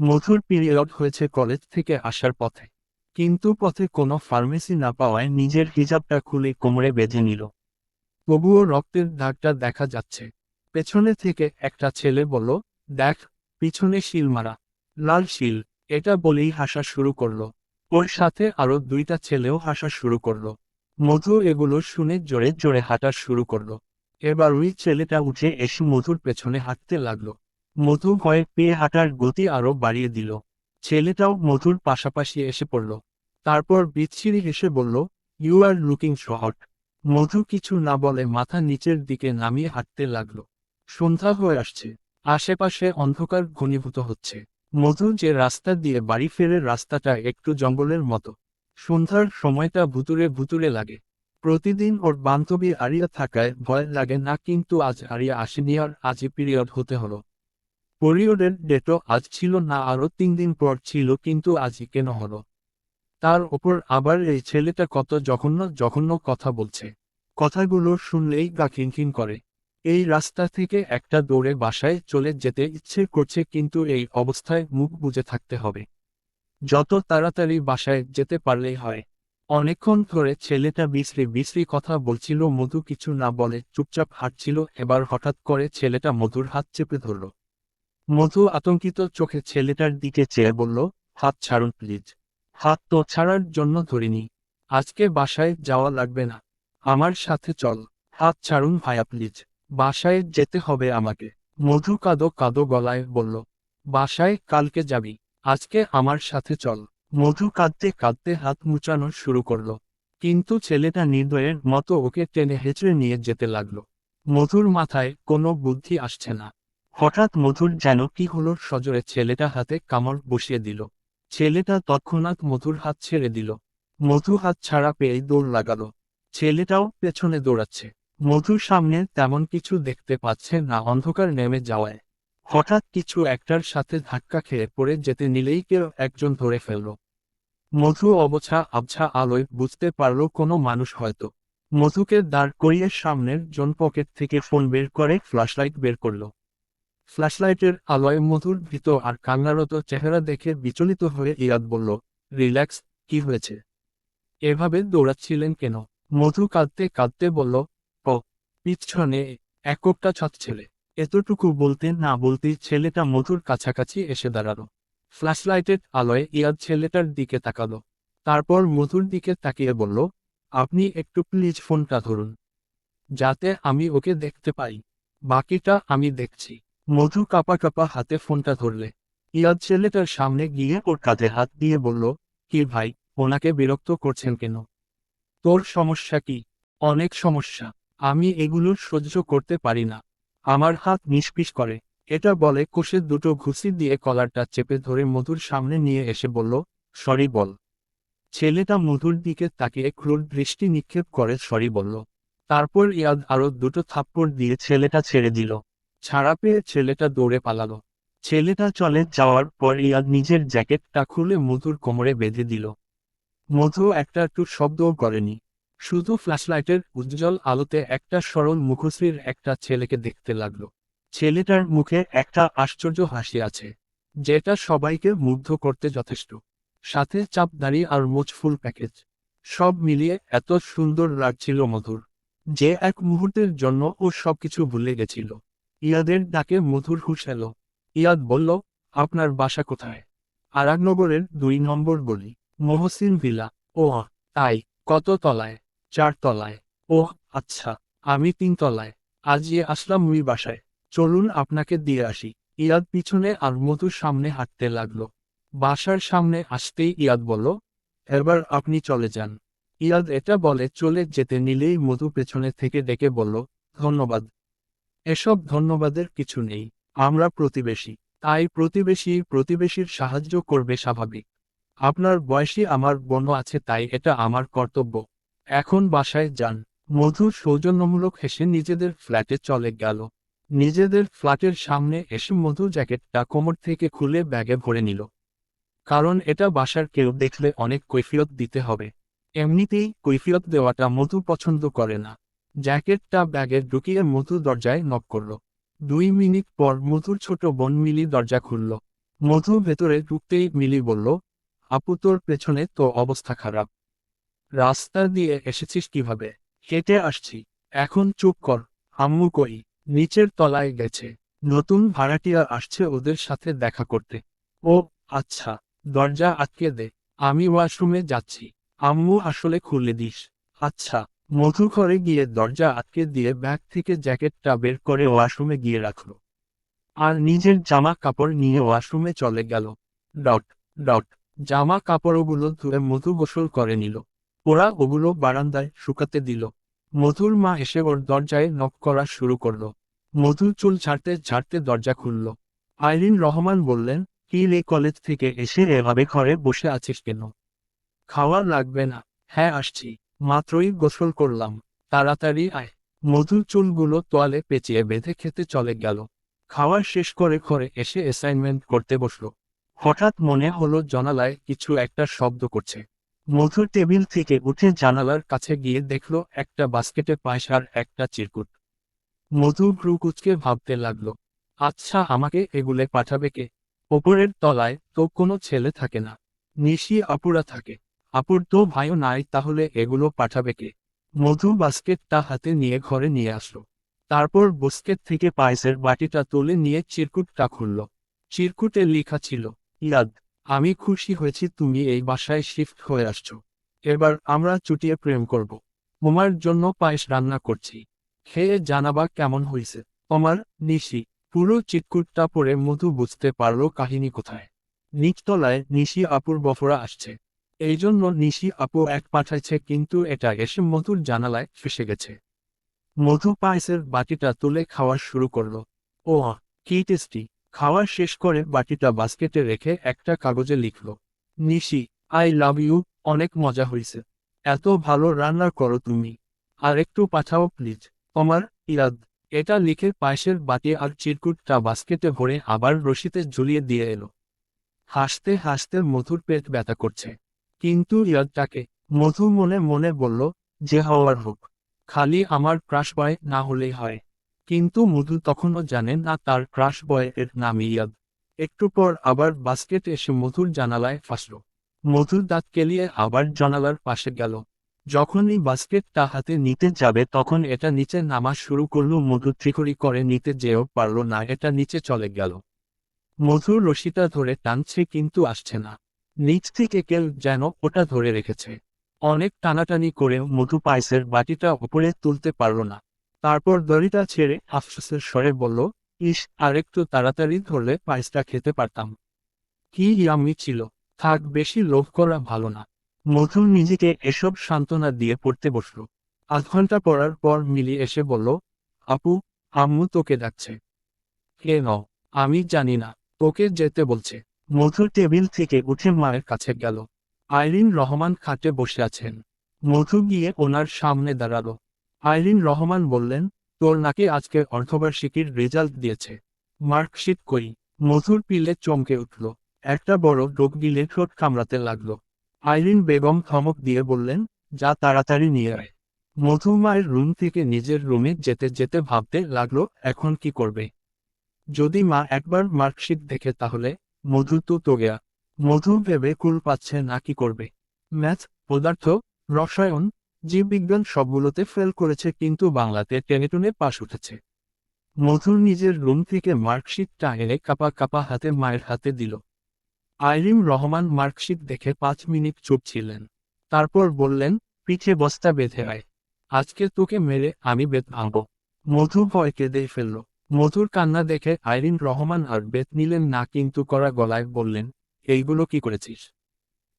মধুর পিরিয়ড হয়েছে কলেজ থেকে আসার পথে। কিন্তু পথে কোনো ফার্মেসি না পাওয়ায় নিজের হিজাবটা খুলে কোমরে বেঁধে নিল। তবুও রক্তের দাগটা দেখা যাচ্ছে। পেছনে থেকে একটা ছেলে বলল, দেখ, পিছনে শিল মারা। লাল শিল, এটা বলেই হাসা শুরু করল। ওর সাথে আরও দুইটা ছেলেও হাসা শুরু করল। মধু এগুলো শুনে জোরে জোরে হাঁটা শুরু করল। এবার ওই ছেলেটা উঠে এসে মধুর পেছনে হাঁটতে লাগল। মধু ভয়ে পেয়ে হাঁটার গতি আরও বাড়িয়ে দিল। ছেলেটাও মধুর পাশাপাশি এসে পড়ল। তারপর বিচ্ছিরি হেসে বলল ইউ আর লুকিং শহট মধু কিছু না বলে মাথা নিচের দিকে নামিয়ে হাঁটতে লাগল। সন্ধ্যা হয়ে আসছে। আশেপাশে অন্ধকার ঘনীভূত হচ্ছে। মধু যে রাস্তা দিয়ে বাড়ি ফেরে রাস্তাটা একটু জঙ্গলের মতো। সন্ধ্যার সময়টা ভুতুরে ভুতুরে লাগে। প্রতিদিন ওর বান্ধবী আরিয়া থাকায় ভয় লাগে না, কিন্তু আজ আরিয়া আসেনি আর আজই পিরিয়ড হতে হলো। পিরিয়ডের ডেটও আজ ছিল না, আরও তিন দিন পর ছিল, কিন্তু আজই কেন হলো? তার ওপর আবার এই ছেলেটা কত জঘন্য জঘন্য কথা বলছে। কথাগুলো শুনলেই গা খিনখিন করে। এই রাস্তা থেকে একটা দৌড়ে বাসায় চলে যেতে ইচ্ছে করছে, কিন্তু এই অবস্থায় মুখ বুজে থাকতে হবে। যত তাড়াতাড়ি বাসায় যেতে পারলেই হয়। অনেকক্ষণ ধরে ছেলেটা বিশ্রী, বিশ্রি কথা বলছিল, মধু কিছু না বলে চুপচাপ হাঁটছিল, এবার হঠাৎ করে ছেলেটা মধুর হাত চেপে ধরল। মধু আতঙ্কিত চোখে ছেলেটার দিকে চেয়ে বলল, হাত ছাড়ুন প্লিজ। হাত তো ছাড়ার জন্য ধরিনি। আজকে বাসায় যাওয়া লাগবে না। আমার সাথে চল। হাত ছাড়ুন ভায়া প্লিজ। বাসায় যেতে হবে আমাকে। মধু কাদো কাদো গলায় বলল, বাসায় কালকে যাবি। আজকে আমার সাথে চল। মধু কাঁদতে কাঁদতে হাত মুচানো শুরু করল। কিন্তু ছেলেটা নির্দয়ের মতো ওকে টেনে হেঁচড়ে নিয়ে যেতে লাগল। মধুর মাথায় কোনো বুদ্ধি আসছে না। হঠাৎ মধুর যেন কি হলো সজোরে ছেলেটা হাতে কামড় বসিয়ে দিল। ছেলেটা তৎক্ষণাৎ মধুর হাত ছেড়ে দিল। মধু হাত ছাড়া পেয়েই দৌড় লাগালো। ছেলেটাও পেছনে দৌড়াচ্ছে। মধুর সামনে তেমন কিছু দেখতে পাচ্ছে না অন্ধকার নেমে যাওয়ায়। হঠাৎ কিছু একটার সাথে ধাক্কা খেয়ে পড়ে যেতে নিলেই কেউ একজন ধরে ফেলল। মধু অবছা আবছা আলোয় বুঝতে পারল কোনো মানুষ হয়তো। মধুকে দাঁড় করিয়ে সামনের জন পকেট থেকে ফোন বের করে, ফ্ল্যাশলাইট বের করল। ফ্ল্যাশলাইটের আলোয় মধুর, ভীত আর কান্নারত চেহারা দেখে বিচলিত হয়ে ইয়াদ বলল, রিল্যাক্স, কি হয়েছে? এভাবে দৌড়াচ্ছিলেন কেন? মধু কাঁদতে কাঁদতে বলল, ও, পিছনে একটা ছাদ ছেলে। এতটুকু বলতে না বলতেই ছেলেটা মধুর কাছাকাছি এসে দাঁড়াল। ফ্ল্যাশলাইটের আলোয় ইয়াদ ছেলেটার দিকে তাকালো। তারপর মধুর দিকে তাকিয়ে বলল, আপনি একটু প্লিজ ফোনটা ধরুন, যাতে আমি ওকে দেখতে পাই। বাকিটা আমি দেখছি। মধু কাপা কাপা হাতে ফোনটা ধরলে। ইয়াদ ছেলেটার সামনে গিয়ে ওর কাঁধে হাত দিয়ে বলল, কি ভাই, ওনাকে বিরক্ত করছেন কেন? তোর সমস্যা কি? অনেক সমস্যা। আমি এগুলো সহ্য করতে পারি না। আমার হাত নিষ্পিস করে। এটা বলে কোষে দুটো ঘুষি দিয়ে কলারটা চেপে ধরে মধুর সামনে নিয়ে এসে বলল, সরি বল। ছেলেটা মধুর দিকে তাকিয়ে ক্রোধ দৃষ্টি নিক্ষেপ করে সরি বলল। তারপর ইয়াদ আরও দুটো থাপ্পড় দিয়ে ছেলেটা ছেড়ে দিল। ছাড়া পেয়ে ছেলেটা দৌড়ে পালালো। ছেলেটা চলে যাওয়ার পর ইয়াদ নিজের জ্যাকেটটা খুলে মধুর কোমরে বেঁধে দিল। মধু একটা একটু শব্দও করেনি। শুধু ফ্ল্যাশলাইটের উজ্জ্বল আলোতে একটা সরল মুখশ্রীর একটা ছেলেকে দেখতে লাগল। ছেলেটার মুখে একটা আশ্চর্য হাসি আছে, যেটা সবাইকে মুগ্ধ করতে যথেষ্ট। সাথে চাপদারি আর মোচফুল প্যাকেজ। সব মিলিয়ে এত সুন্দর লাগছিল মধুর, যে এক মুহূর্তের জন্য ও সবকিছু ভুলে গেছিল। ইয়াদের ডাকে মধুর হুশ ইয়াদ বলল, আপনার বাসা কোথায়? আরাকনগরের দুই নম্বর গলি, মহসিন ভিলা। ও তাই, কত তলায়? চার তলায়। ও আচ্ছা আমি তিন তলায়। আজই আসলাম মুই বাসায়। চলুন আপনাকে দিয়ে আসি। ইয়াদ পিছনে আর মধুর সামনে হাঁটতে লাগল। বাসার সামনে আসতেই ইয়াদ বলল, এবার আপনি চলে যান। ইয়াদ এটা বলে চলে যেতে নিলেই মধু পেছনে থেকে ডেকে বলল, ধন্যবাদ। এসব ধন্যবাদের কিছু নেই, আমরা প্রতিবেশী, তাই প্রতিবেশী প্রতিবেশীর সাহায্য করবে স্বাভাবিক। আপনার বয়সী আমার বোন আছে তাই এটা আমার কর্তব্য। এখন বাসায় যান। মধু সৌজন্যমূলক হেসে নিজেদের ফ্ল্যাটে চলে গেল। নিজেদের ফ্ল্যাটের সামনে এসে মধু জ্যাকেটটা কোমর থেকে খুলে ব্যাগে ভরে নিল। কারণ এটা বাসার কেউ দেখলে অনেক কৈফিয়ত দিতে হবে। এমনিতেই কৈফিয়ত দেওয়াটা মধু পছন্দ করে না। জ্যাকেটটা ব্যাগে ঢুকিয়ে মধু দরজায় নক করল। দুই মিনিট পর মধুর ছোট বোন মিলি দরজা খুলল। মধু ভেতরে ঢুকতেই মিলি বলল, আপু, তোর পেছনে তো অবস্থা খারাপ। রাস্তা দিয়ে এসেছিস কীভাবে? হেঁটে আসছি। এখন চুপ কর। আম্মু কই? নিচের তলায় গেছে। নতুন ভাড়াটিয়া আসছে ওদের সাথে দেখা করতে। ও আচ্ছা দরজা আটকে দে। আমি ওয়াশরুমে যাচ্ছি। আম্মু আসলে খুলে দিস। আচ্ছা। মধু ঘরে গিয়ে দরজা আটকে দিয়ে ব্যাগ থেকে জ্যাকেটটা বের করে ওয়াশরুমে গিয়ে রাখল। আর নিজের জামা কাপড় নিয়ে ওয়াশরুমে চলে গেল। ডট ডট, জামা কাপড়গুলো ধুয়ে মধু গোসল করে নিল। ওরা ওগুলো বারান্দায় শুকাতে দিল। মধুর মা এসে ওর দরজায় নক করা শুরু করল। মধু চুল ছাড়তে ছাড়তে দরজা খুলল। আইরিন রহমান বললেন, কি রে কলেজ থেকে এসে এভাবে ঘরে বসে আছিস কেন? খাওয়া লাগবে না। হ্যাঁ আসছি। মাত্রই গোসল করলাম। তাড়াতাড়ি আয়। মধুর চুলগুলো তোয়ালে পেঁচিয়ে বেঁধে খেতে চলে গেল। খাওয়া শেষ করে ঘরে এসে অ্যাসাইনমেন্ট করতে বসল। হঠাৎ মনে হলো জানালায় কিছু একটা শব্দ করছে। মধু টেবিল থেকে উঠে জানালার কাছে গিয়ে দেখল একটা বাস্কেটে পায়েস আর একটা চিরকুট। মধু ভ্রুকুচকে ভাবতে লাগল আচ্ছা আমাকে এগুলে পাঠাবে কে? ওপরের তলায় তো কোনো ছেলে থাকে না। নিশি আপুরা থাকে। আপুর তো ভাইও নাই, তাহলে এগুলো পাঠাবে কে? মধু বাস্কেটটা হাতে নিয়ে ঘরে নিয়ে আসলো। তারপর বস্কেট থেকে পায়েসের বাটিটা তুলে নিয়ে চিরকুটটা খুলল। চিরকুটে লেখা ছিল, ইয়াদ, আমি খুশি হয়েছি তুমি এই বাসায় শিফট হয়ে আসছো। এবার আমরা চুটিয়ে প্রেম করব। তোমার জন্য পায়েস রান্না করছি। খেয়ে জানাবা কেমন হয়েছে। তোমার নিশি, পুরো চিটকুটটা পরে মধু বুঝতে পারল কাহিনী কোথায়। নিচতলায় নিশি আপুর বফরা আসছে। এই জন্য নিশি আপু এক পাঠাইছে, কিন্তু এটা এসে মধুর জানালায় ফেসে গেছে। মধু পায়েসের বাটিটা তুলে খাওয়া শুরু করল। ও কি টেস্টি! খাওয়া শেষ করে বাটিটা বাস্কেটে রেখে একটা কাগজে লিখল। নিশি, আই লাভ ইউ, অনেক মজা হয়েছে এত ভালো রান্না করো তুমি। আর একটু পাঠাও, প্লিজ। তোমার ইরাদ। এটা লিখে পায়েসের বাটি আর চিরকুটটা বাস্কেটে ভরে আবার রশিতে ঝুলিয়ে দিয়ে এলো। হাসতে হাসতে মধুর পেট ব্যথা করছে। কিন্তু ইয়াদটাকে মধু মনে মনে বলল, যে হওয়ার হোক। খালি আমার ক্রাশ বয় না হলেই হয়। কিন্তু মধু তখনও জানে না তার ক্রাশ বয় এর নাম ইয়াদ একটু পর আবার বাস্কেট এসে মধুর জানালায় ফাঁসল। মধুর দাঁত কেলিয়ে আবার জানালার পাশে গেল। যখনই বাস্কেটটা হাতে নিতে যাবে তখন এটা নিচে নামা শুরু করল, মধু ত্রিকড়ি করে নিতে যেও পারল না, এটা নিচে চলে গেল। মধুর রশিটা ধরে টানছে কিন্তু আসছে না। নিচ থেকে কেউ যেন ওটা ধরে রেখেছে। অনেক টানাটানি করে মধু পায়েসের বাটিটা উপরে তুলতে পারল না। তারপর দড়িটা ছেড়ে আফসোসের স্বরে বলল, ইস, আরেকটু তাড়াতাড়ি ধরলে পায়েসটা খেতে পারতাম। কি ইয়ামি ছিল। থাক, বেশি লোভ করা ভালো না। মধু নিজেকে এসব সান্ত্বনা দিয়ে পড়তে বসল। আধ ঘণ্টা পড়ার পর মিলি এসে বলল, আপু, আম্মু তোকে ডাকছে। কে ন আমি জানি না, তোকে যেতে বলছে। মধু টেবিল থেকে উঠে মায়ের কাছে গেল। আইরিন রহমান খাটে বসে আছেন। মধু গিয়ে ওনার সামনে দাঁড়াল। আইরিন রহমান বললেন, তোর নাকি আজকে অর্ধবার্ষিকীর রেজাল্ট দিয়েছে। মার্কশিট কই? মধুর পিলে চমকে উঠল। একটা বড় ডোক গিলে ঠোঁট কামড়াতে লাগল। আইরিন বেগম ধমক দিয়ে বললেন, যা তাড়াতাড়ি নিয়ে আয়। মধু মায়ের রুম থেকে নিজের রুমে যেতে যেতে ভাবতে লাগল, এখন কি করবে? যদি মা একবার মার্কশিট দেখে তাহলে মধু তো তো গেয়া মধু ভেবে কুল পাচ্ছে না কি করবে? ম্যাথ, পদার্থ, রসায়ন, জীববিজ্ঞান সবগুলোতে ফেল করেছে কিন্তু বাংলাতে টেনেটুনে পাশ উঠেছে। মধুর নিজের রুম থেকে মার্কশিটটা এনে কাপা কাপা হাতে মায়ের হাতে দিল। আইরিম রহমান মার্কশিট দেখে পাঁচ মিনিট চুপ ছিলেন। তারপর বললেন, পিঠে বস্তা বেঁধে আয়। আজকে তোকে মেরে আমি বেত ভাঙব মধু ভয় কেঁদে ফেলল। মধুর কান্না দেখে আইরিন রহমান আর বেত নিলেন না কিন্তু করা গলায় বললেন, এইগুলো কি করেছিস?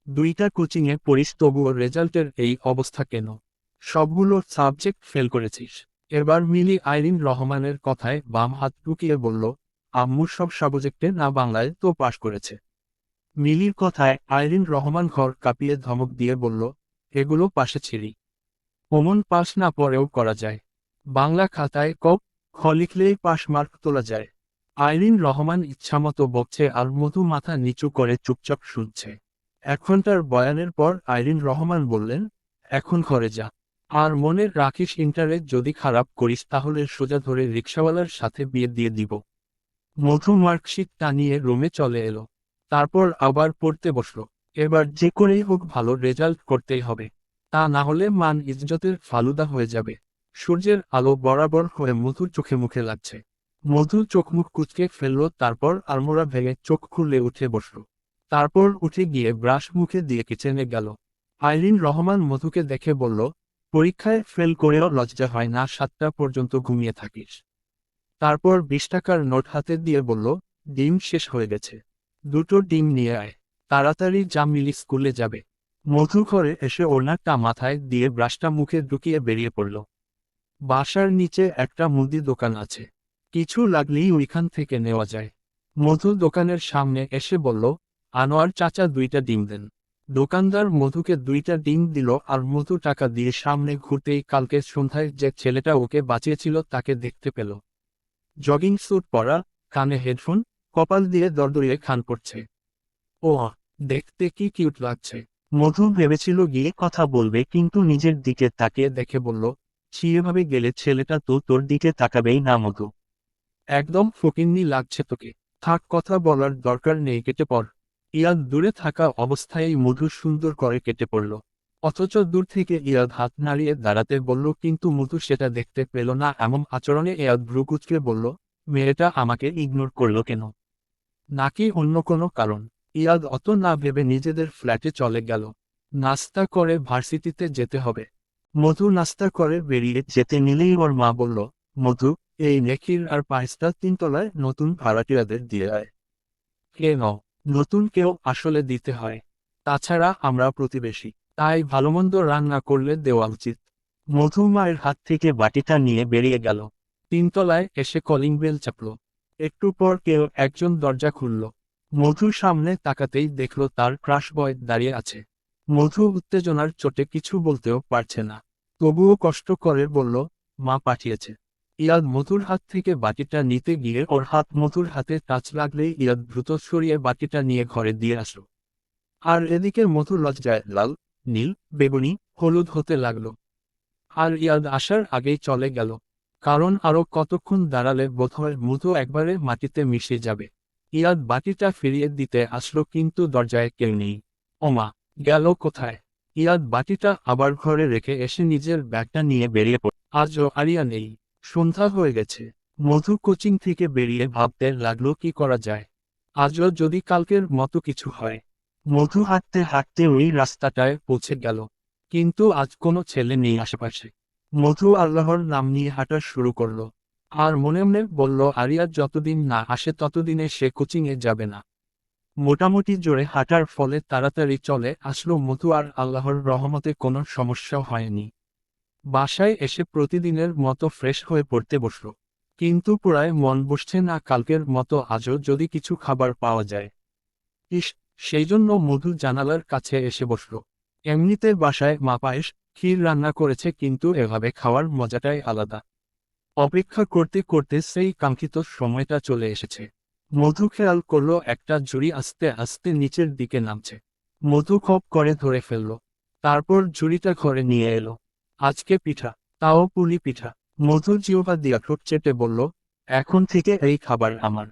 দুইটা কোচিংয়ে পড়িস, তবুও রেজাল্টের এই অবস্থা কেন? সবগুলো সাবজেক্ট ফেল করেছিস। এবার মিলি আইরিন রহমানের কথায় বাম হাত টুকিয়ে বলল আম্মুর সব সাবজেক্টে না বাংলায় তো পাশ করেছে। মিলির কথায় আইরিন রহমান ঘর কাঁপিয়ে ধমক দিয়ে বলল, এগুলো পাশে ছিড়ি। অমন পাশ না পরেও করা যায়। বাংলা খাতায় কপ খ লিখলেই পাশ মার্ক তোলা যায়। আইরিন রহমান ইচ্ছামতো বকছে আর মধু মাথা নিচু করে চুপচাপ শুনছে। এক ঘণ্টার বয়ানের পর আইরিন রহমান বললেন, এখন ঘরে যা। আর মনে রাখিস ইন্টারে যদি খারাপ করিস তাহলে সোজা ধরে রিক্সাওয়ালার সাথে বিয়ে দিয়ে দিব। মধু মার্কশিট টানিয়ে রুমে চলে এলো। তারপর আবার পড়তে বসল। এবার যে করেই হোক ভালো রেজাল্ট করতেই হবে। তা না হলে মান ইজ্জতের ফালুদা হয়ে যাবে। সূর্যের আলো বরাবর হয়ে মধুর চোখে মুখে লাগছে। মধু চোখ মুখ কুচকে ফেলল, তারপর আলমোড়া ভেঙে চোখ খুললে উঠে বসল। তারপর উঠে গিয়ে ব্রাশ মুখে দিয়ে কিচেনে গেল। আইরিন রহমান মধুকে দেখে বলল, পরীক্ষায় ফেল করেও লজ্জা হয় না, সাতটা পর্যন্ত ঘুমিয়ে থাকিস। তারপর বিশ টাকার নোট হাতে দিয়ে বলল, ডিম শেষ হয়ে গেছে। দুটো ডিম নিয়ে আয়। তাড়াতাড়ি যা মিলি স্কুলে যাবে। মধু ঘরে এসে ওনারটা মাথায় দিয়ে ব্রাশটা মুখে ঢুকিয়ে বেরিয়ে পড়ল। বাসার নিচে একটা মুদি দোকান আছে। কিছু লাগলেই ওইখান থেকে নেওয়া যায়। মধু দোকানের সামনে এসে বলল, আনোয়ার চাচা দুইটা ডিম দেন। দোকানদার মধুকে দুইটা ডিম দিল আর মধু টাকা দিয়ে সামনে ঘুরতেই কালকে সন্ধ্যায় যে ছেলেটা ওকে বাঁচিয়েছিল তাকে দেখতে পেল। জগিং স্যুট পরা, কানে হেডফোন, কপাল দিয়ে দরদরিয়ে খান পড়ছে ও দেখতে কি কিউট লাগছে। মধু ভেবেছিল গিয়ে কথা বলবে কিন্তু নিজের দিকে তাকিয়ে দেখে বলল এভাবে গেলে ছেলেটা তো তোর দিকে তাকাবেই না, মধু। একদম ফকিন্নি লাগছে তোকে। থাক, কথা বলার দরকার নেই, কেটে পড়। ইয়াদ দূরে থাকা অবস্থায় মধু সুন্দর করে কেটে পড়ল। অথচ দূর থেকে ইয়াদ হাত নাড়িয়ে দাঁড়াতে বলল, কিন্তু মধু সেটা দেখতে পেল না, এমন আচরণে ইয়াদ ভ্রুকুচকে বলল, মেয়েটা আমাকে ইগনোর করল কেন? নাকি অন্য কোনো কারণ? ইয়াদ অত না ভেবে নিজেদের ফ্ল্যাটে চলে গেল। নাস্তা করে ভার্সিটিতে যেতে হবে। মধু নাস্তা করে বেরিয়ে যেতে নিলেই ওর মা বলল, মধু, এই নেকির আর পায়েসটা তিনতলায় নতুন ভাড়াটিয়াদের দিয়ে আয়। কেন নতুন কেউ আসলে দিতে হয়। তাছাড়া আমরা প্রতিবেশী। তাই ভালোমন্দ রান্না করলে দেওয়া উচিত মধু মায়ের হাত থেকে বাটিটা নিয়ে বেরিয়ে গেল। তিনতলায় এসে কলিং বেল চাপল। একটু পর কেউ একজন দরজা খুলল। মধুর সামনে তাকাতেই দেখল তার ক্রাশ বয় দাঁড়িয়ে আছে। মধু উত্তেজনার চোটে কিছু বলতেও পারছে না। তবুও কষ্ট করে বলল, মা পাঠিয়েছে। ইয়াদ মধুর হাত থেকে বাটিটা নিতে গিয়ে ওর হাত মধুর হাতে টাচ লাগলেই ইয়াদ দ্রুত সরিয়ে বাটিটা নিয়ে ঘরে দিয়ে আসলো। আর এদিকে মধু লজ্জায় লাল, নীল, বেগুনি, হলুদ হতে লাগল। আর ইয়াদ আসার আগেই চলে গেল। কারণ আরও কতক্ষণ দাঁড়ালে বোধহয় মধু একবারে মাটিতে মিশে যাবে। ইয়াদ বাটিটা ফিরিয়ে দিতে আসলো কিন্তু দরজায় কেউ নেই। ওমা, গেল কোথায়? ইয়াদ বাটিটা আবার ঘরে রেখে এসে নিজের ব্যাগটা নিয়ে বেরিয়ে পড়ে। আজও আরিয়া নেই। সন্ধ্যা হয়ে গেছে। মধু কোচিং থেকে বেরিয়ে ভাবতে লাগল, কি করা যায়? আজও যদি কালকের মতো কিছু হয়। মধু হাঁটতে হাঁটতে ওই রাস্তাটায় পৌঁছে গেল। কিন্তু আজ কোনো ছেলে নেই আশেপাশে। মধু আল্লাহর নাম নিয়ে হাঁটা শুরু করল। আর মনে মনে বলল, আরিয়া যতদিন না আসে ততদিনে সে কোচিংয়ে যাবে না। মোটামুটি জোরে হাঁটার ফলে তাড়াতাড়ি চলে আসলো মধু আর আল্লাহর রহমতে কোনো সমস্যা হয়নি। বাসায় এসে প্রতিদিনের মতো ফ্রেশ হয়ে পড়তে বসল। কিন্তু পুরায় মন বসছে না কালকের মতো আজও যদি কিছু খাবার পাওয়া যায়। ইস, সেই জন্য মধু জানালার কাছে এসে বসল। এমনিতে বাসায় মা পায়েস, ক্ষীর রান্না করেছে কিন্তু এভাবে খাওয়ার মজাটাই আলাদা। অপেক্ষা করতে করতে সেই কাঙ্ক্ষিত সময়টা চলে এসেছে। মধু খেয়াল করল, একটা ঝুড়ি আস্তে আস্তে নিচের দিকে নামছে। মধু খপ করে ধরে ফেলল। তারপর ঝুড়িটা ঘরে নিয়ে এলো। আজকে পিঠা, তাও পুলি পিঠা। মধু জিওপা দিয়া ঠোঁট চেটে বলল, এখন থেকে এই খাবার আমার।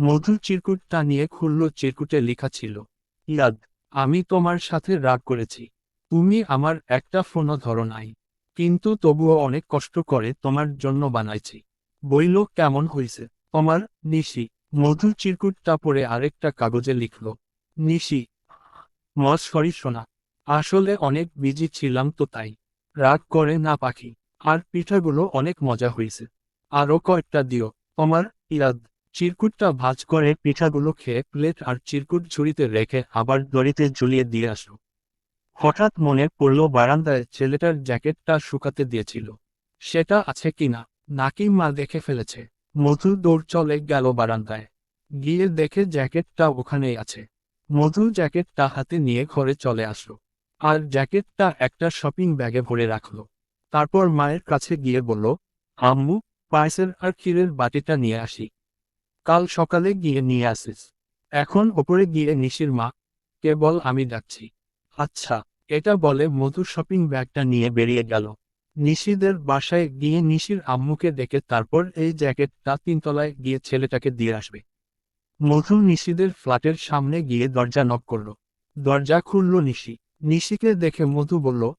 মধু চিরকুটটা নিয়ে খুলল, চিরকুটে লেখা ছিল, ইয়াদ, আমি তোমার সাথে রাগ করেছি। তুমি আমার একটা ফোনও ধরো নাই। কিন্তু তবুও অনেক কষ্ট করে তোমার জন্য বানাইছি। বইল, কেমন হইছে? তোমার নিশি মধুর চিরকুটটা পরে আরেকটা কাগজে লিখল, নিশি মজ সরি শোনা আসলে অনেক বিজি ছিলাম তো তাই, রাগ করে না পাখি, আর পিঠাগুলো অনেক মজা হয়েছে আরও কয়েকটা দিও, তোমার ইয়াদ চিরকুটটা ভাজ করে পিঠাগুলো খেয়ে প্লেট আর চিরকুট ঝুড়িতে রেখে আবার দড়িতে ঝুলিয়ে দিয়ে আসলো। হঠাৎ মনে পড়ল বারান্দায় ছেলেটার জ্যাকেটটা শুকাতে দিয়েছিল, সেটা আছে কিনা, নাকি মা দেখে ফেলেছে? মধু দৌড় চলে গেল বারান্দায়। গিয়ে দেখে জ্যাকেটটা ওখানেই আছে। মধু জ্যাকেটটা হাতে নিয়ে ঘরে চলে আসলো। আর জ্যাকেটটা একটা শপিং ব্যাগে ভরে রাখল। তারপর মায়ের কাছে গিয়ে বলল, আম্মু, পায়েসের আর ক্ষীরের বাটিটা নিয়ে আসি। কাল সকালে গিয়ে নিয়ে আসিস। এখন ওপরে গিয়ে নিশির মা, কেবল আমি ডাকছি আচ্ছা এটা বলে মধু শপিং ব্যাগটা নিয়ে বেরিয়ে গেল। নিশিদের বাসায় গিয়ে নিশির আম্মুকে ডেকে তারপর এই জ্যাকেটটা তিনতলায় গিয়ে ছেলেটাকে দিয়ে আসবে। মধু নিশিদের ফ্ল্যাটের সামনে গিয়ে দরজা নক করল। দরজা খুলল নিশি। নিশিকে দেখে মধু বলল,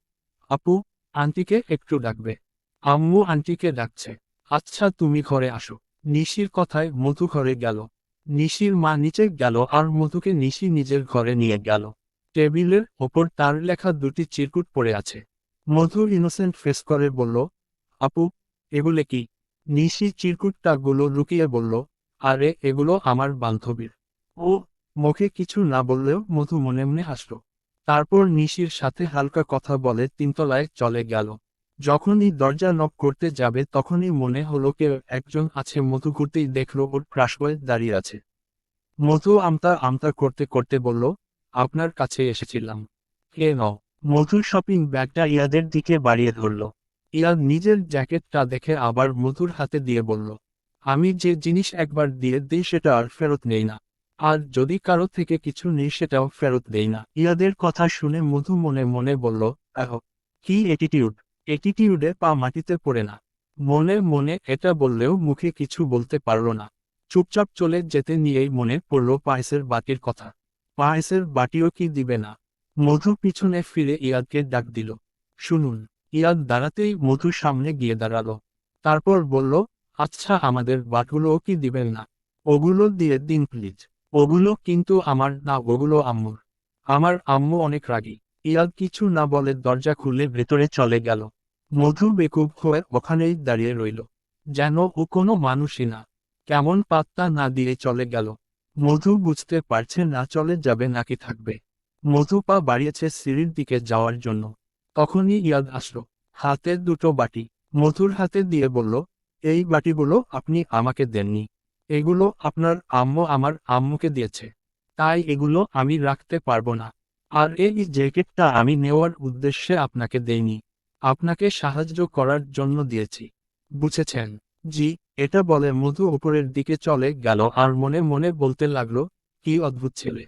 আপু, আন্টিকে একটু ডাকবে। আম্মু আন্টিকে ডাকছে। আচ্ছা তুমি ঘরে আসো। নিশির কথায় মধু ঘরে গেল। নিশির মা নিচে গেল আর মধুকে নিশি নিজের ঘরে নিয়ে গেল। টেবিলের ওপর তার লেখা দুটি চিরকুট পড়ে আছে। মধু ইনোসেন্ট ফেস করে বলল, আপু, এগুলো কি? নিশি চিরকুটটাগুলো লুকিয়ে বলল, আরে, এগুলো আমার বান্ধবীর। ও মুখে কিছু না বললেও মধু মনে মনে হাসল। তারপর নিশির সাথে হালকা কথা বলে তিনতলায় চলে গেল। যখনই দরজা নক করতে যাবে তখনই মনে হলো কেউ একজন আছে মধু ঘুরতেই দেখল ওর প্রাসবয়ে দাঁড়িয়ে আছে। মধু আমতা আমতা করতে করতে বলল, আপনার কাছে এসেছিলাম। কে ন মধুর শপিং ব্যাগটা ইয়াদের দিকে বাড়িয়ে ধরল। ইয়াদ নিজের জ্যাকেটটা দেখে আবার মধুর হাতে দিয়ে বলল, আমি যে জিনিস একবার দিয়ে দিই সেটা আর ফেরত নেই না। আর যদি কারও থেকে কিছু নেই সেটাও ফেরত দেই না। ইয়াদের কথা শুনে মধু মনে মনে বলল, আহ, কি এটিটিউড এটিটিউডে পা মাটিতে পড়ে না। মনে মনে এটা বললেও মুখে কিছু বলতে পারল না। চুপচাপ চলে যেতে নিয়েই মনে পড়ল পায়েসের বাটির কথা। পায়েসের বাটিও কি দিবে না? মধু পিছনে ফিরে ইয়াদকে ডাক দিল। শুনুন। ইয়াদ দাঁড়াতেই মধু সামনে গিয়ে দাঁড়াল। তারপর বলল আচ্ছা আমাদের বাটগুলোও কি দিবেন না? ওগুলো দিয়ে দিন, প্লিজ। ওগুলো কিন্তু আমার না, ওগুলো আম্মুর। আমার আম্মু অনেক রাগী। ইয়াদ কিছু না বলে দরজা খুলে ভেতরে চলে গেল। মধু বেকুব হয়ে ওখানেই দাঁড়িয়ে রইল। যেন ও কোনো মানুষই না। কেমন পাত্তা না দিয়ে চলে গেল। মধু বুঝতে পারছে না চলে যাবে নাকি থাকবে। মধু পা বাড়িয়েছে সিঁড়ির দিকে যাওয়ার জন্য। তখনই ইয়াদ আসলো। হাতে দুটো বাটি। মধুর হাতে দিয়ে বলল, এই বাটিগুলো আপনি আমাকে দেননি। এগুলো আপনার আম্মু আমার আম্মুকে দিয়েছে। তাই এগুলো আমি রাখতে পারব না। আর এই জ্যাকেটটা আমি নেওয়ার উদ্দেশ্যে আপনাকে দেইনি। আপনাকে সাহায্য করার জন্য দিয়েছি। বুঝেছেন? জি, এটা বলে মধু উপরের দিকে চলে গেল আর মনে মনে বলতে লাগল, কি অদ্ভুত ছেলে।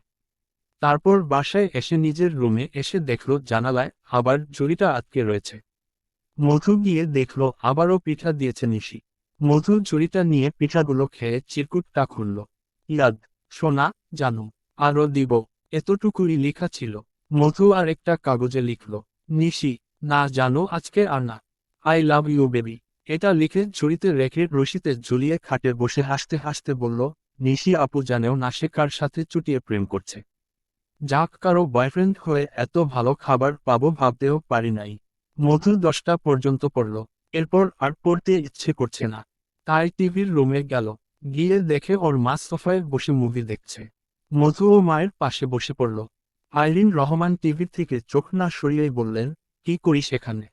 তারপর বাসায় এসে নিজের রুমে এসে দেখল জানালায় আবার জড়িটা আটকে রয়েছে। মধু গিয়ে দেখল আবারও পিঠা দিয়েছে নিশি। মধু জড়িটা নিয়ে পিঠাগুলো খেয়ে চিরকুটটা খুলল। ইয়াদ, সোনা, জানু, আরও দিব, এতটুকুই লেখা ছিল। মধু আর একটা কাগজে লিখল, নিশি, না জানো আজকে আর না। I love you baby. এটা লিখে ঝুড়িতে রেখে রশিতে ঝুলিয়ে খাটে বসে হাসতে হাসতে বলল, নিশি আপু জানেও না সে কার সাথে চুটিয়ে প্রেম করছে। যাক কারও বয়ফ্রেন্ড হয়ে এত ভালো খাবার পাবো ভাবতেও পারি নাই। মধু দশটা পর্যন্ত পড়ল। এরপর আর পড়তে ইচ্ছে করছে না। তাই টিভির রুমে গেল। গিয়ে দেখে ওর মা সোফায় বসে মুভি দেখছে। মধু ও মায়ের পাশে বসে পড়ল। আইরিন রহমান টিভি থেকে চোখ না সরিয়েই বললেন, কি করি সেখানে?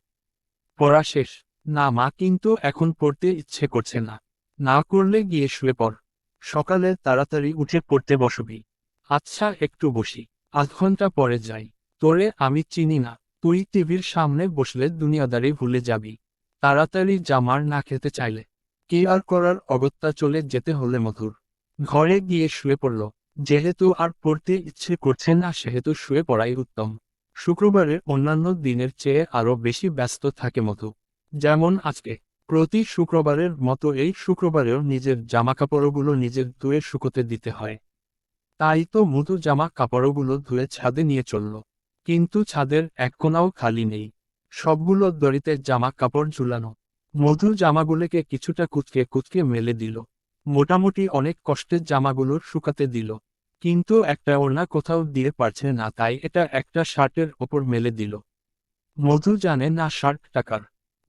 পড়া শেষ। না মা, কিন্তু এখন পড়তে ইচ্ছে করছে না। না করলে গিয়ে শুয়ে পড়। সকালে তাড়াতাড়ি উঠে পড়তে বসবি। আচ্ছা একটু বসি। আধ ঘণ্টা পরে যাই। তোরে আমি চিনি না। তুই টিভির সামনে বসলে দুনিয়াদারি ভুলে যাবি। তাড়াতাড়ি জামার না খেতে চাইলে। কি আর করার অগত্যা চলে যেতে হলে মধুর। ঘরে গিয়ে শুয়ে পড়ল। যেহেতু আর পড়তে ইচ্ছে করছে না, সেহেতু শুয়ে পড়াই উত্তম। শুক্রবারের অন্যান্য দিনের চেয়ে আরও বেশি ব্যস্ত থাকে মধু। যেমন আজকে। প্রতি শুক্রবারের মতো এই শুক্রবারেও নিজের জামাকাপড়গুলো নিজের দুয়ে শুকোতে দিতে হয়। তাই তো মধু জামা কাপড়গুলো ধুয়ে ছাদে নিয়ে চলল। কিন্তু ছাদের এক কোনাও খালি নেই। সবগুলো দড়িতে জামা কাপড় ঝুলানো। মধু জামাগুলোকে কিছুটা কুচকে কুচকে মেলে দিল। মোটামুটি অনেক কষ্টের জামাগুলোর শুকাতে দিল। কিন্তু একটা ওড়না কোথাও দিয়ে পারছে না, তাই এটা একটা শার্টের ওপর মেলে দিল। মধু জানে না শার্ট টাকার।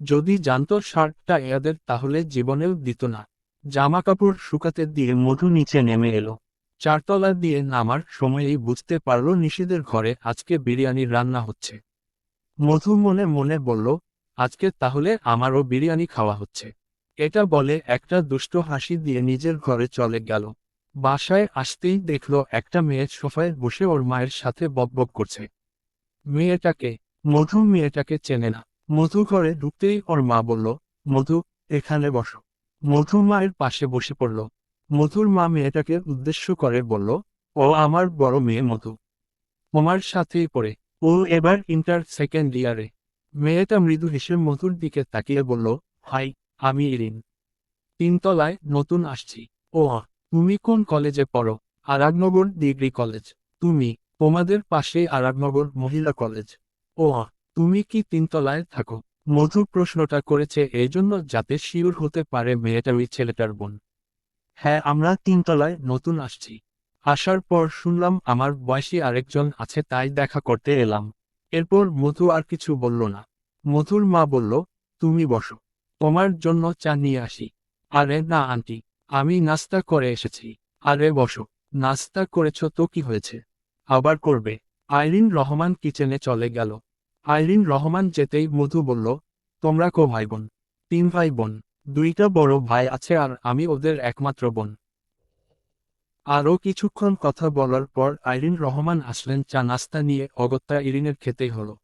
যদি জানতো শার্টটা এদের, তাহলে জীবনেও দিত না। জামা কাপড় শুকাতে দিয়ে মধু নিচে নেমে এলো। চারতলা দিয়ে নামার সময়েই বুঝতে পারল নিশিদের ঘরে আজকে বিরিয়ানি রান্না হচ্ছে। মধু মনে মনে বলল, আজকে তাহলে আমারও বিরিয়ানি খাওয়া হচ্ছে। এটা বলে একটা দুষ্ট হাসি দিয়ে নিজের ঘরে চলে গেল। বাসায় আসতেই দেখল একটা মেয়ে সোফায় বসে ওর মায়ের সাথে বকবক করছে। মেয়েটাকে, মধু মেয়েটাকে চেনে না। মধু ঘরে ঢুকতেই ওর মা বলল, মধু, এখানে বসো। মধু মায়ের পাশে বসে পড়ল। মধুর মা মেয়েটাকে উদ্দেশ্য করে বলল, ও আমার বড় মেয়ে মধু। তোমার সাথেই পড়ে। ও এবার ইন্টার সেকেন্ড ইয়ারে মেয়েটা মৃদু হেসে মধুর দিকে তাকিয়ে বলল, হাই, আমি ইরিন। তিনতলায় নতুন আসছি। ও তুমি কোন কলেজে পড়ো? Aragnagar degree college. তুমি, তোমাদের পাশেই আরাগনগর মহিলা কলেজ। ও তুমি কি তিনতলায় থাকো? মধু প্রশ্নটা করেছে এই জন্য যাতে শিওর হতে পারে মেয়েটা ওই ছেলেটার বোন। হ্যাঁ আমরা তিনতলায় নতুন আসছি। আসার পর শুনলাম আমার বয়সী আরেকজন আছে, তাই দেখা করতে এলাম। এরপর মধু আর কিছু বলল না। মধুর মা বলল, তুমি বসো, তোমার জন্য চা নিয়ে আসি। আরে না, আন্টি, আমি নাস্তা করে এসেছি। আরে বসো, নাস্তা করেছ তো কি হয়েছে? আবার করবে। আইরিন রহমান কিচেনে চলে গেল। আইরিন রহমান যেতেই মধু বলল, তোমরা কো ভাই বোন? তিন ভাই বোন। দুইটা বড় ভাই আছে আর আমি ওদের একমাত্র বোন। আরও কিছুক্ষণ কথা বলার পর আইরিন রহমান আসলেন চা নাস্তা নিয়ে অগত্যা ইরিনের খেতেই হলো।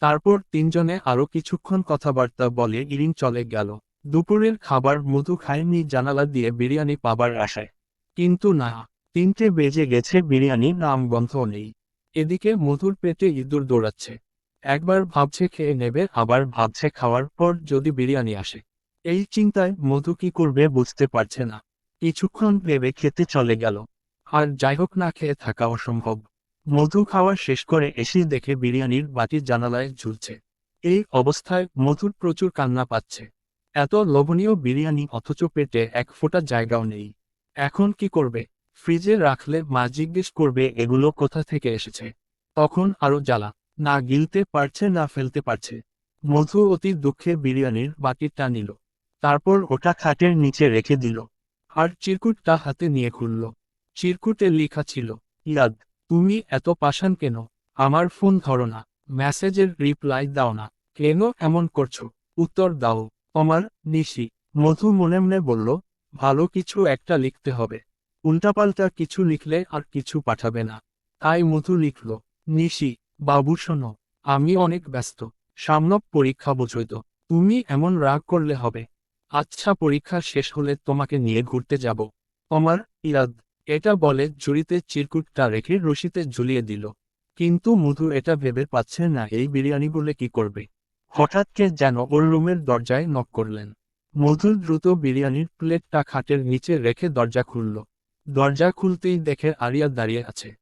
তারপর তিনজনে আরও কিছুক্ষণ কথাবার্তা বলে ইরিন চলে গেল। দুপুরের খাবার মধু খায়নি জানালা দিয়ে বিরিয়ানি পাবার আশায়। কিন্তু না, তিনটে বেজে গেছে বিরিয়ানি নাম গন্ধ নেই। এদিকে মধুর পেটে ইঁদুর দৌড়াচ্ছে। একবার ভাবছে খেয়ে নেবে, আবার ভাবছে খাওয়ার পর যদি বিরিয়ানি আসে। এই চিন্তায় মধু কি করবে বুঝতে পারছে না। কিছুক্ষণ ভেবে খেতে চলে গেল। আর যাই হোক না খেয়ে থাকা অসম্ভব। মধু খাওয়া শেষ করে এসে দেখে বিরিয়ানির বাটি জানালায় ঝুলছে। এই অবস্থায় মধুর প্রচুর কান্না পাচ্ছে। এত লবণীয় বিরিয়ানি অথচ পেটে এক ফোঁটা জায়গাও নেই। এখন কি করবে? ফ্রিজে রাখলে মা জিজ্ঞেস করবে এগুলো কোথা থেকে এসেছে। তখন আরও জ্বালা। না গিলতে পারছে না ফেলতে পারছে। মধু অতি দুঃখে বিরিয়ানির বাটিটা নিল। তারপর ওটা খাটের নিচে রেখে দিল। আর চিরকুটটা হাতে নিয়ে খুলল। চিরকুটে লেখা ছিল, ইয়াদ, তুমি এত পাষাণ কেন? আমার ফোন ধরো না। মেসেজের রিপ্লাই দাও না। কেন এমন করছ? উত্তর দাও। তোমার নিশি মধু মনে মনে বলল, ভালো কিছু একটা লিখতে হবে। উল্টাপাল্টা কিছু লিখলে আর কিছু পাঠাবে না। তাই মধু লিখল, নিশি, বাবু শোনো, আমি অনেক ব্যস্ত। সামনক পরীক্ষা বোঝই তো। তুমি এমন রাগ করলে হবে। আচ্ছা পরীক্ষা শেষ হলে তোমাকে নিয়ে ঘুরতে যাব। তোমার ইরাদ। এটা বলে জুড়িতে চিরকুটটা রেখে রশিতে ঝুলিয়ে দিল। কিন্তু মধু এটা ভেবে পাচ্ছে না, এই বিরিয়ানি বলে কি করবে? হঠাৎ কে যেন ওর রুমের দরজায় নক করলেন। মধু দ্রুত বিরিয়ানির প্লেটটা খাটের নিচে রেখে দরজা খুলল। দরজা খুলতেই দেখে আরিয়া দাঁড়িয়ে আছে।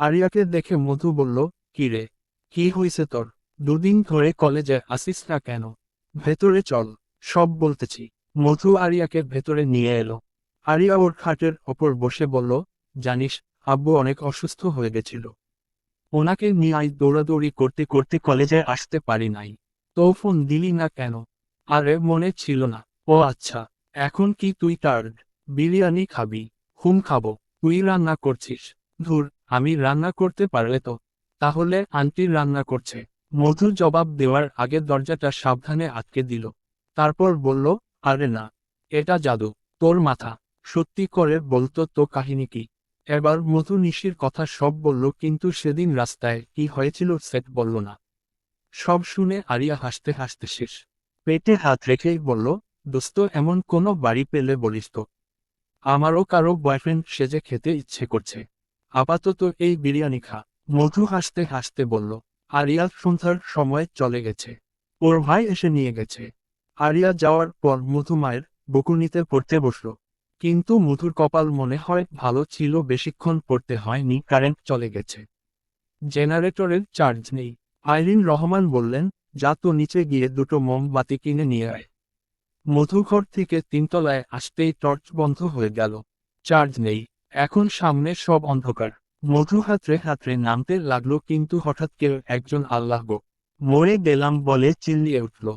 আরিয়াকে দেখে মধু বলল, কি রে? কি হয়েছে তোর? দুদিন ধরে কলেজে আসিস না কেন? ভেতরে চল, সব বলতেছি। মধু আরিয়াকে ভেতরে নিয়ে এলো। আরিয়া ওর খাটের ওপর বসে বলল, জানিস, আব্বু অনেক অসুস্থ হয়ে গেছিল। ওনাকে নিয়ে দৌড়াদৌড়ি করতে করতে কলেজে আসতে পারি নাই। তো ফোন দিলি না কেন? আরে, মনে ছিল না। ও আচ্ছা এখন কি তুই টার্ড বিরিয়ানি খাবি? হুম, খাব। তুই রান্না করছিস। ধুর, আমি রান্না করতে পারলে তো। তাহলে আন্টি রান্না করছে। মধু জবাব দেওয়ার আগে দরজাটা সাবধানে আটকে দিল। তারপর বলল আরে না, এটা জাদু, তোর মাথা। সত্যি করে বলতো তো কাহিনী কি? এবার মধু নিশির কথা সব বলল, কিন্তু সেদিন রাস্তায় কি হয়েছিল সেট বলল না। সব শুনে আরিয়া হাসতে হাসতে শেষ। পেটে হাত রেখেই বলল, দোস্ত, এমন কোনো বাড়ি পেলে বলিস তো। আমারও কারও বয়ফ্রেন্ড সেজে খেতে ইচ্ছে করছে। আপাতত এই বিরিয়ানি খা। মধু হাসতে হাসতে বলল, আরিয়া সন্ধ্যার সময় চলে গেছে। ওর ভাই এসে নিয়ে গেছে। আরিয়া যাওয়ার পর মধু মায়ের বকুনিতে পড়তে বসল। কিন্তু মধুর কপাল মনে হয় ভালো ছিল, বেশিক্ষণ পড়তে হয়নি, কারেন্ট চলে গেছে। জেনারেটরের চার্জ নেই। আইরিন রহমান বললেন, যা তো নিচে গিয়ে দুটো মোমবাতি কিনে নিয়ে আয়। মধুঘর থেকে তিনতলায় আসতেই টর্চ বন্ধ হয়ে গেল। চার্জ নেই। এখন সামনে সব অন্ধকার। মধু হাতরে হাতরে নামতে লাগল, কিন্তু হঠাৎ কেউ একজন আল্লাহ গো। মরে গেলাম বলে চিল্লিয়ে উঠল।